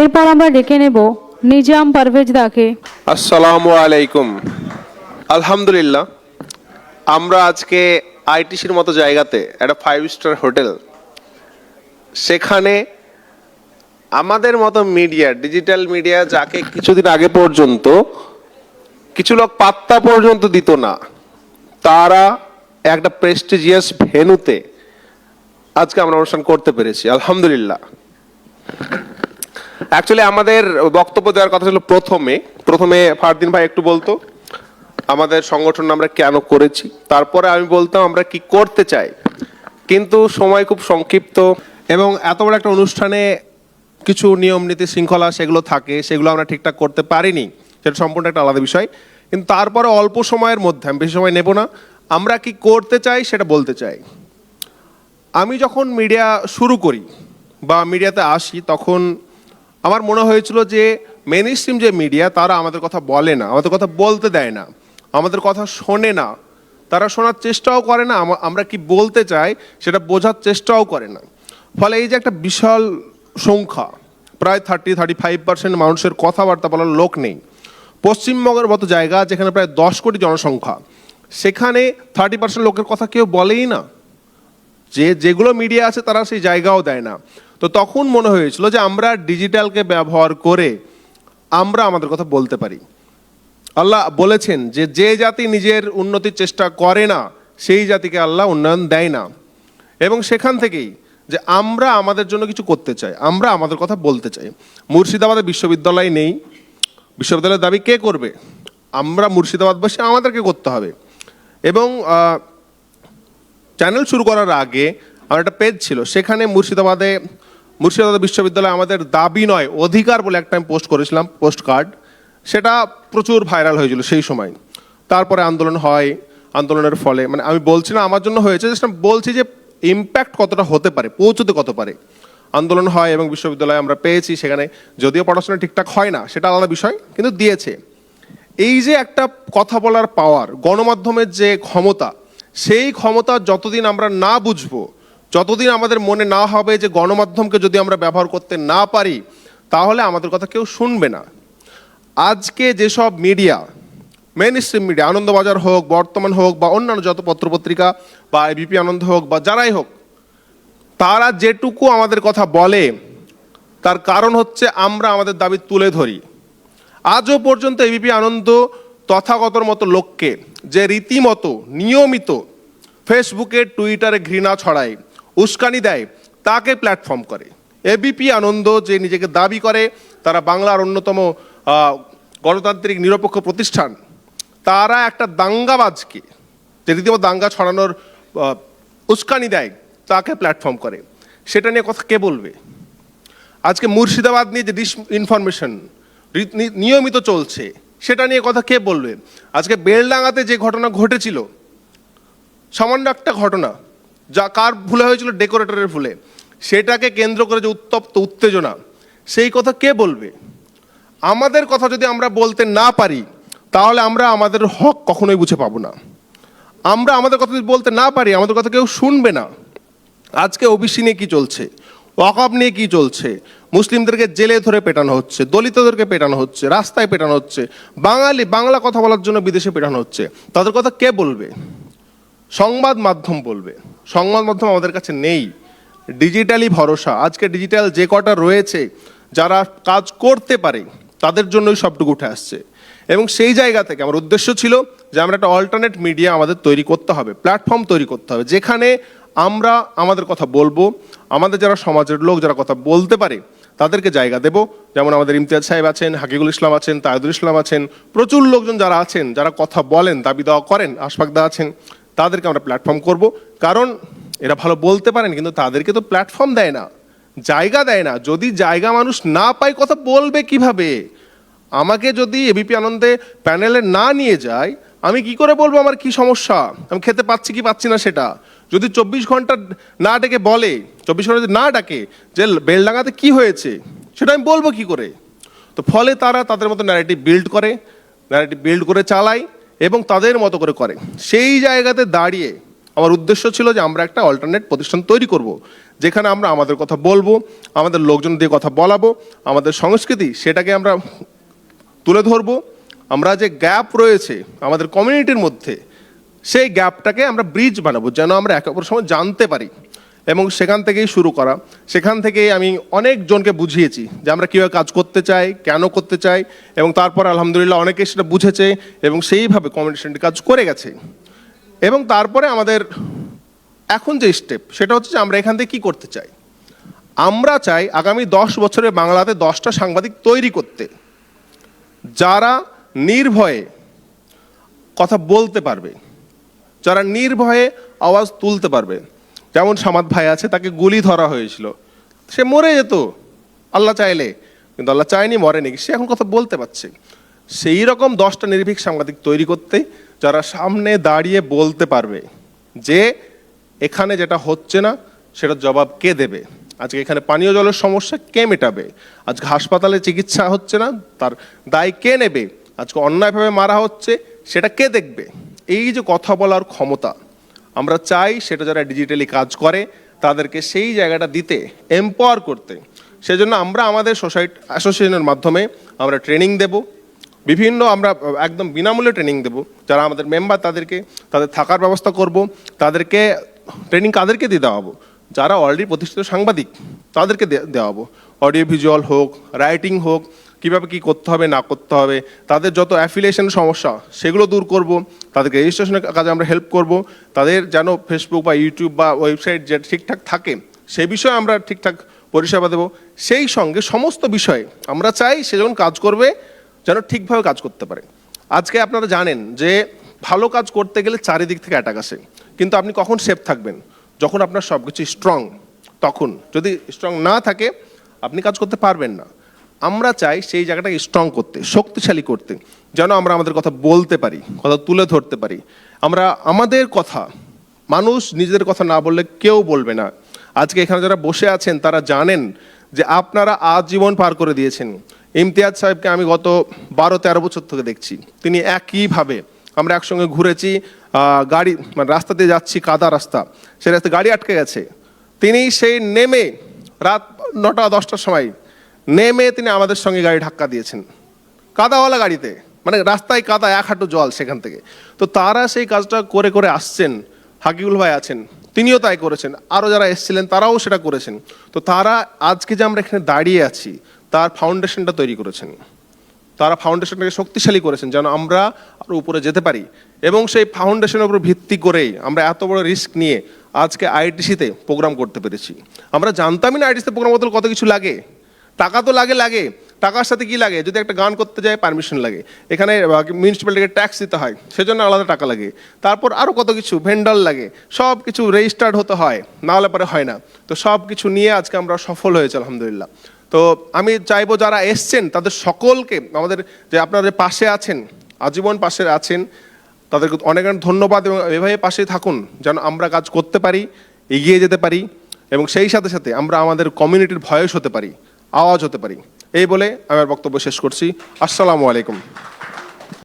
এরপর আমরা ডেকে নেব নিজাম পারভেজ দাকে আসসালামু আলাইকুম। আলহামদুলিল্লাহ, আমরা আজকে আইটিসির মতো জায়গাতে একটা ফাইভ স্টার হোটেল, সেখানে আমাদের মতো মিডিয়া ডিজিটাল মিডিয়া যাকে কিছুদিন আগে পর্যন্ত, কিছু লোক পাত্তা পর্যন্ত দিত না, তারা একটা প্রেস্টিজিয়াস ভেনুতে আজকে আমরা অনুষ্ঠান করতে পেরেছি, আলহামদুলিল্লাহ। অ্যাকচুয়ালি আমাদের বক্তব্য দেওয়ার কথা ছিল প্রথমে। প্রথমে ফারদিন ভাই একটু বলতো, আমাদের সংগঠন আমরা কেন করেছি? তারপরে আমি বলতাম আমরা কি করতে চাই। কিন্তু সময় খুব সংক্ষিপ্ত এবং এত বড় একটা অনুষ্ঠানে কিছু নিয়ম, নীতি, শৃঙ্খলা সেগুলো থাকে, সেগুলো আমরা ঠিকঠাক করতে পারিনি। সেটা সম্পূর্ণ একটা আলাদা বিষয়। কিন্তু তারপরে অল্প সময়ের মধ্যে, আমি বেশি সময় নেব না, আমরা কি করতে চাই সেটা বলতে চাই। আমি যখন মিডিয়া শুরু করি বা মিডিয়াতে আসি, তখন আমার মনে হয়েছিল যে মেন স্ট্রিম যে মিডিয়া তারা আমাদের কথা বলে না, আমাদের কথা বলতে দেয় না, আমাদের কথা শোনে না। তারা শোনার চেষ্টাও করে না আমরা কি বলতে চাই সেটা বোঝার চেষ্টাও করে না। ফলে এই যে একটা বিশাল সংখ্যা, প্রায় থার্টি থার্টি ফাইভ পার্সেন্ট মানুষের কথাবার্তা বলার লোক নেই। পশ্চিমবঙ্গের মতো জায়গা যেখানে প্রায় দশ কোটি জনসংখ্যা, সেখানে থার্টি পার্সেন্ট লোকের কথা কেউ বলেই না। যে যেগুলো মিডিয়া আছে তারা সেই জায়গাও দেয় না। তো তখন মনে হয়েছিল যে আমরা ডিজিটালকে ব্যবহার করে আমরা আমাদের কথা বলতে পারি। আল্লাহ বলেছেন যে যে জাতি নিজের উন্নতির চেষ্টা করে না, সেই জাতিকে আল্লাহ উন্নয়ন দেয় না। এবং সেখান থেকেই যে আমরা আমাদের জন্য কিছু করতে চাই, আমরা আমাদের কথা বলতে চাই। মুর্শিদাবাদে বিশ্ববিদ্যালয় নেই। বিশ্ববিদ্যালয়ের দাবি কে করবে? আমরা মুর্শিদাবাদবাসী আমাদেরকে করতে হবে। এবং চ্যানেল শুরু করার আগে আমার একটা পেজ ছিল, সেখানে মুর্শিদাবাদে মুর্শিদাবাদ বিশ্ববিদ্যালয়ে আমাদের দাবি নয়, অধিকার বলে একটা আমি পোস্ট করেছিলাম পোস্ট কার্ড সেটা প্রচুর ভাইরাল হয়েছিল সেই সময়। তারপরে আন্দোলন হয়, আন্দোলনের ফলে। মানে আমি বলছি না, আমার জন্য হয়েছে আমি বলছি যে ইম্প্যাক্ট কতটা হতে পারে, পৌঁছতে কত পারে। আন্দোলন হয় এবং বিশ্ববিদ্যালয়ে আমরা পেয়েছি সেখানে, যদিও পড়াশোনা ঠিকঠাক হয় না, সেটা আলাদা বিষয়, কিন্তু দিয়েছে। এই যে একটা কথা বলার পাওয়ার গণমাধ্যমের যে ক্ষমতা, সেই ক্ষমতা যতদিন আমরা না বুঝব যতদিন আমাদের মনে না হবে যে গণমাধ্যমকে যদি আমরা ব্যবহার করতে না পারি, তাহলে আমাদের কথা কেউ শুনবে না। আজকে যেসব media main stream media, Anandabazar হোক, বর্তমান হোক বা অন্যান্য যত পত্রপত্রিকা বা এবিপি আনন্দ হোক বা যারাই হোক, তারা যেটুকু আমাদের কথা বলে, তার কারণ হচ্ছে আমরা আমাদের দাবি তুলে ধরি। আজও পর্যন্ত এবিপি আনন্দ তথাগতর মতো লোককে, যে রীতিমতো, নিয়মিত ফেসবুকে টুইটারে ঘৃণা ছড়ায় উস্কানি দেয়, তাকে প্ল্যাটফর্ম করে। এবিপি আনন্দ যে নিজেকে দাবি করে, তারা বাংলার অন্যতম গণতান্ত্রিক নিরপেক্ষ প্রতিষ্ঠান, তারা একটা দাঙ্গাবাজকে, যে রীতিমতো দাঙ্গা ছড়ানোর উস্কানি দেয়, তাকে প্ল্যাটফর্ম করে। সেটা নিয়ে কথা কে বলবে? আজকে মুর্শিদাবাদ নিয়ে যে ডিস ইনফরমেশন নিয়মিত চলছে, সেটা নিয়ে কথা কে বলবে? আজকে বেলডাঙ্গাতে যে ঘটনা ঘটেছিল, সামান্য একটা ঘটনা যা কার ভুলে হয়েছিল ডেকোরেটরের ভুলে সেটাকে কেন্দ্র করে যে উত্তপ্ত উত্তেজনা, সেই কথা কে বলবে? আমাদের কথা যদি আমরা বলতে না পারি, তাহলে আমরা আমাদের হক কখনোই বুঝে পাবো না। আমরা আমাদের কথা যদি বলতে না পারি, আমাদের কথা কেউ শুনবে না। আজকে ওবিসি নিয়ে কি চলছে? ওয়াকআপ নিয়ে কি চলছে? মুসলিমদেরকে জেলে ধরে পেটানো হচ্ছে, দলিতদেরকে পেটানো হচ্ছে, রাস্তায় পেটানো হচ্ছে, বাঙালি বাংলা কথা বলার জন্য বিদেশে পেটানো হচ্ছে, তাদের কথা কে বলবে? সংবাদ মাধ্যম বলবে। সংবাদ মাধ্যম আমাদের কাছে নেই। ডিজিটালি ভরসা। আজকে ডিজিটাল যে কটা রয়েছে, যারা কাজ করতে পারে, তাদের জন্যই সবটুকু উঠে আসছে। এবং সেই জায়গা থেকে আমার উদ্দেশ্য ছিল যে আমরা একটা অল্টারনেট মিডিয়া আমাদের তৈরি করতে হবে প্ল্যাটফর্ম তৈরি করতে হবে, যেখানে আমরা আমাদের কথা বলব, আমাদের যারা সমাজের লোক যারা কথা বলতে পারে, তাদেরকে জায়গা দেব। যেমন আমাদের ইমতিয়াজ সাহেব আছেন, হাকিকুল ইসলাম আছেন তায়দুল ইসলাম আছেন, প্রচুর লোকজন যারা আছেন, যারা কথা বলেন দাবি দেওয়া করেন আশফাকদা আছেন তাদেরকে আমরা প্ল্যাটফর্ম করব। কারণ এরা ভালো বলতে পারেন, কিন্তু তাদেরকে তো প্ল্যাটফর্ম দেয় না, জায়গা দেয় না। যদি জায়গা মানুষ না পায়, কথা বলবে কীভাবে? আমাকে যদি এবিপি আনন্দে প্যানেলে না নিয়ে যায়, আমি কি করে বলব আমার কি সমস্যা? আমি খেতে পাচ্ছি কি পাচ্ছি না সেটা? যদি চব্বিশ ঘণ্টা না ডেকে বলে, চব্বিশ ঘণ্টা যদি না ডাকে যে বেলডাঙ্গাতে কি হয়েছে, সেটা আমি বলব কি করে? তো ফলে তারা তাদের মতো ন্যারেটিভ বিল্ড করে ন্যারেটিভ বিল্ড করে চালায়। এবং তাদের মতো করে করে। সেই জায়গাতে দাঁড়িয়ে আমার উদ্দেশ্য ছিল যে আমরা একটা অল্টারনেট প্রতিষ্ঠান তৈরি করব, যেখানে আমরা আমাদের কথা বলব, আমাদের লোকজন দিয়ে কথা বলাবো, আমাদের সংস্কৃতি সেটাকে আমরা তুলে ধরবো। আমরা যে গ্যাপ রয়েছে আমাদের কমিউনিটির মধ্যে, সেই গ্যাপটাকে আমরা ব্রিজ বানাবো, যেন আমরা একে অপরের সময় জানতে পারি। এবং সেখান থেকেই শুরু করা। সেখান থেকেই আমি অনেকজনকে বুঝিয়েছি যে আমরা কীভাবে কাজ করতে চাই, কেন করতে চাই এবং তারপর আলহামদুলিল্লাহ অনেকে সেটা বুঝেছে এবং সেইভাবে কমিউনিকেশনটি কাজ করে গেছে। এবং তারপরে আমাদের এখন যে স্টেপ সেটা হচ্ছে যে আমরা এখান থেকে কী করতে চাই? আমরা চাই আগামী দশ বছরে বাংলাতে দশটা সাংবাদিক তৈরি করতে, যারা নির্ভয়ে কথা বলতে পারবে, যারা নির্ভয়ে আওয়াজ তুলতে পারবে। যেমন সামাদ ভাই আছে, তাকে গুলি ধরা হয়েছিল। সে মরে যেত, আল্লাহ চাইলে। কিন্তু আল্লাহ চায়নি, মরেনি। সে এখন কথা বলতে পারছে। সেই রকম দশটা নির্ভীক সাংবাদিক তৈরি করতে, যারা সামনে দাঁড়িয়ে বলতে পারবে যে এখানে যেটা হচ্ছে না, সেটার জবাব কে দেবে? আজকে এখানে পানীয় জলের সমস্যা কে মেটাবে? আজকে হাসপাতালে চিকিৎসা হচ্ছে না, তার দায় কে নেবে? আজকে অন্যায়ভাবে মারা হচ্ছে, সেটা কে দেখবে? এই যে কথা বলার ক্ষমতা আমরা চাই সেটা যারা ডিজিটালি কাজ করে, তাদেরকে সেই জায়গাটা দিতে এম্পাওয়ার করতে। সেজন্য আমরা আমাদের সোসাইটি অ্যাসোসিয়েশনের মাধ্যমে আমরা ট্রেনিং দেব। বিভিন্ন আমরা, একদম বিনামূল্যে ট্রেনিং দেব। যারা আমাদের মেম্বার তাদেরকে, তাদের থাকার ব্যবস্থা করব, তাদেরকে ট্রেনিং কাদেরকে দিয়ে দেওয়া দেওয়াবো? যারা অলরেডি প্রতিষ্ঠিত সাংবাদিক, তাদেরকে দে- দেওয়াবো। অডিও ভিজুয়াল হোক রাইটিং হোক কীভাবে কি করতে হবে, না করতে হবে, তাদের যত অ্যাফিলিয়েশন সমস্যা সেগুলো দূর করব, তাদেরকে রেজিস্ট্রেশনের কাজে আমরা হেল্প করব, তাদের যেন ফেসবুক বা ইউটিউব বা ওয়েবসাইট যে ঠিকঠাক থাকে, সে বিষয়ে আমরা ঠিকঠাক পরিষেবা দেব। সেই সঙ্গে সমস্ত বিষয়ে আমরা চাই সে যখন কাজ করবে, যেন ঠিকভাবে কাজ করতে পারে। আজকে আপনারা জানেন যে ভালো কাজ করতে গেলে চারিদিক থেকে অ্যাটাক আসে। কিন্তু আপনি কখন সেফ থাকবেন? যখন আপনার সব কিছু স্ট্রং তখন। যদি স্ট্রং না থাকে, আপনি কাজ করতে পারবেন না। আমরা চাই সেই জায়গাটাকে স্ট্রং করতে, শক্তিশালী করতে, যেন আমরা আমাদের কথা বলতে পারি, কথা তুলে ধরতে পারি। আমরা, আমাদের কথা, মানুষ নিজেদের কথা না বললে কেউ বলবে না। আজকে এখানে যারা বসে আছেন, তারা জানেন যে আপনারা আজীবন পার করে দিয়েছেন। ইমতিয়াজ সাহেবকে আমি গত বারো, তেরো বছর থেকে দেখছি। তিনি একইভাবে আমরা একসঙ্গে ঘুরেছি গাড়ি মানে রাস্তা দিয়ে যাচ্ছি, কাদা রাস্তা। সেই রাস্তায় গাড়ি আটকে গেছে। তিনি সেই নেমে রাত নটা, দশটার সময় নেমে তিনি আমাদের সঙ্গে গাড়ি ধাক্কা দিয়েছেন। কাদাওয়ালা গাড়িতে মানে রাস্তায় কাদা, এক হাঁটু জল সেখান থেকে। তো তারা সেই কাজটা করে করে আসছেন, হাকিবুল ভাই আছেন, তিনিও তাই করেছেন। আরও যারা এসেছিলেন, তারাও সেটা করেছেন। তো তারা আজকে যে আমরা এখানে দাঁড়িয়ে আছি, তার ফাউন্ডেশনটা তৈরি করেছেন। তারা ফাউন্ডেশনটাকে শক্তিশালী করেছেন, যেন আমরা আরও উপরে যেতে পারি। এবং সেই ফাউন্ডেশনের উপর ভিত্তি করেই আমরা এত বড় রিস্ক নিয়ে আজকে আইটিসিতে প্রোগ্রাম করতে পেরেছি। আমরা জানতামই না আইটিসিতে প্রোগ্রাম করতে কত কিছু লাগে। টাকা তো লাগে লাগে। টাকার সাথে কি লাগে? যদি একটা গান করতে যায় পারমিশন লাগে। এখানে মিউনিসিপ্যালিটিকে ট্যাক্স দিতে হয়, সেজন্য আলাদা টাকা লাগে। তারপর আরও কত কিছু ভেন্ডার লাগে। সব কিছু রেজিস্টার্ড হতে হয়, না হলে পরে হয় না। তো সব কিছু নিয়ে আজকে আমরা সফল হয়েছে, আলহামদুলিল্লাহ। তো আমি চাইব যারা এসছেন, তাদের সকলকে, আমাদের যে আপনাদের পাশে আছেন, আজীবন পাশে আছেন, তাদেরকে অনেক অনেক ধন্যবাদ এবং এভাবে পাশে থাকুন, যেন আমরা কাজ করতে পারি, এগিয়ে যেতে পারি, এবং সেই সাথে সাথে আমরা আমাদের কমিউনিটির ভয়েস হতে পারি। আওয়াজ হতে পারি। এই বলে আমার বক্তব্য শেষ করছি। আসসালামু আলাইকুম।